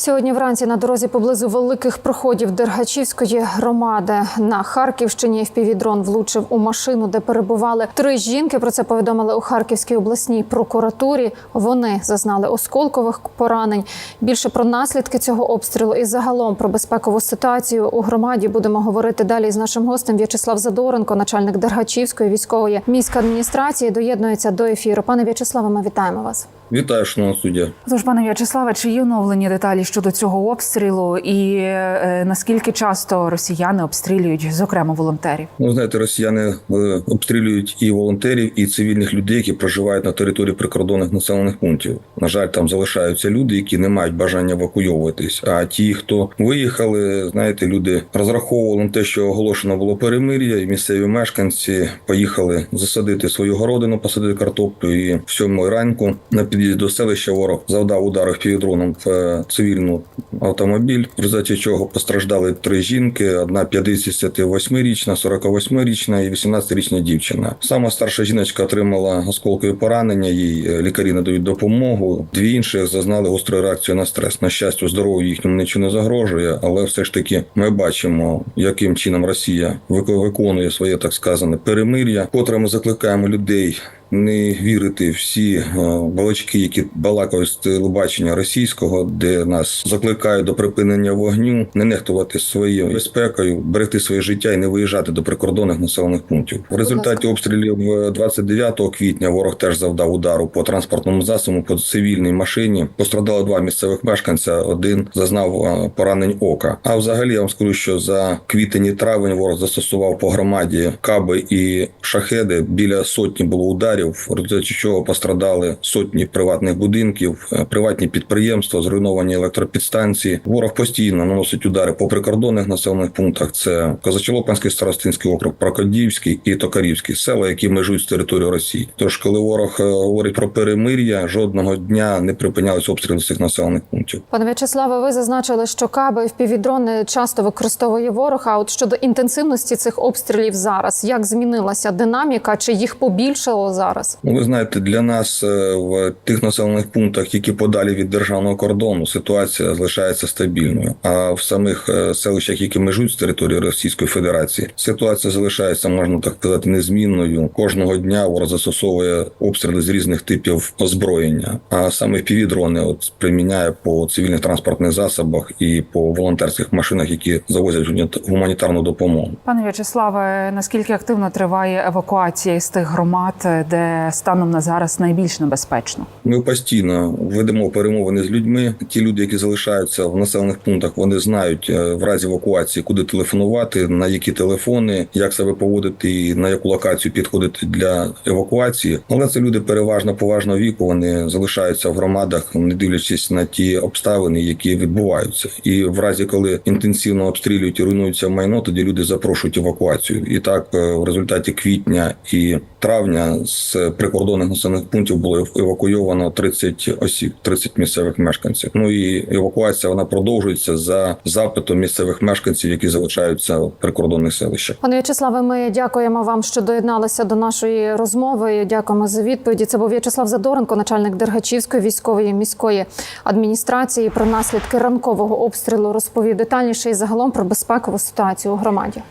Сьогодні вранці на дорозі поблизу великих проходів Дергачівської громади на Харківщині впівдрон влучив у машину, де перебували три жінки. Про це повідомили у Харківській обласній прокуратурі. Вони зазнали осколкових поранень. Більше про наслідки цього обстрілу і загалом про безпекову ситуацію у громаді будемо говорити далі з нашим гостем. В'ячеслав Задоренко, начальник Дергачівської військової міської адміністрації, доєднується до ефіру. Пане В'ячеславе, ми вітаємо вас. Вітаю, шановна суддя. Тож, пане В'ячеславе, чи є оновлені деталі щодо цього обстрілу, і е, наскільки часто росіяни обстрілюють, зокрема волонтерів? Ну, знаєте, росіяни е, обстрілюють і волонтерів, і цивільних людей, які проживають на території прикордонних населених пунктів. На жаль, там залишаються люди, які не мають бажання евакуйовуватись. А ті, хто виїхали, знаєте, люди розраховували на те, що оголошено було перемир'я, і місцеві мешканці поїхали засадити свою городину, посадити картоплю. І в сьомій ранку на під'їзді до селища ворог завдав ударів півдроном в е, цивільну автомобіль, в результаті чого постраждали три жінки: одна 58-річна, 48-річна і 18-річна дівчина. Сама старша жіночка отримала осколкові поранення. Їй е, лікарі надають допомогу. Дві інших зазнали гостру реакцію на стрес. На щастя, здоров'ю їхньому нічого не загрожує, але все ж таки ми бачимо, яким чином Росія виконує своє так сказане перемир'я, котре ми закликаємо людей. Не вірити всі е, балачки, які балакають з телебачення російського, де нас закликають до припинення вогню, не нехтувати своєю безпекою, берегти своє життя і не виїжджати до прикордонних населених пунктів. В результаті обстрілів е, 29 квітня ворог теж завдав удару по транспортному засобу, по цивільній машині. Пострадало два місцевих мешканця. Один зазнав е, поранень ока. А взагалі я вам скажу, що за квітень і травень ворог застосував по громаді каби і шахеди. Біля сотні було ударів, в результаті чого пострадали сотні приватних будинків, е, приватні підприємства, зруйновані електропідстанції. Ворог постійно наносить удари по прикордонних населених пунктах. Це Козачелопанський старостинський округ, Прокодівський і Токарівський села, які межують з територією Росії. Тож, коли ворог е, говорить про перемир'я, жодного дня не припинялись обстріли цих населених пунктів. Пане В'ячеславе, ви зазначили, що каби впівдрони часто використовує ворог. А от щодо інтенсивності цих обстрілів зараз, як змінилася динаміка, чи їх побільшало зараз? Ну, ви знаєте, для нас е, в тих населених пунктах, які подалі від державного кордону, ситуація залишається стабільною. А в самих е, селищах, які межують з території Російської Федерації, ситуація залишається, можна так сказати, незмінною. Кожного дня ворог застосовує обстріли з різних типів озброєння. А саме півдрони от приміняє по цивільних транспортних засобах і по волонтерських машинах, які завозять гумані- гуманітарну допомогу. Пане В'ячеславе, наскільки активно триває евакуація із тих громад, де станом на зараз найбільш небезпечно? Ми постійно ведемо перемовини з людьми. Ті люди, які залишаються в населених пунктах, вони знають е, в разі евакуації, куди телефонувати, на які телефони, як себе поводити і на яку локацію підходити для евакуації. Але це люди переважно поважного віку. Вони залишаються в громадах, не дивлячись на ті обставини, які відбуваються. І в разі, коли інтенсивно обстрілюють і руйнується майно, тоді люди запрошують евакуацію. І так е, в результаті квітня і травня з прикордонних населених пунктів було евакуйовано 30 осіб, 30 місцевих мешканців. Ну і евакуація вона продовжується за запитом місцевих мешканців, які залишаються в прикордонних селищах. Пане В'ячеславе, ми дякуємо вам, що доєдналися до нашої розмови. Дякуємо за відповіді. Це був В'ячеслав Задоренко, начальник Дергачівської військової міської адміністрації. Про наслідки ранкового обстрілу розповів детальніше і загалом про безпекову ситуацію у громаді.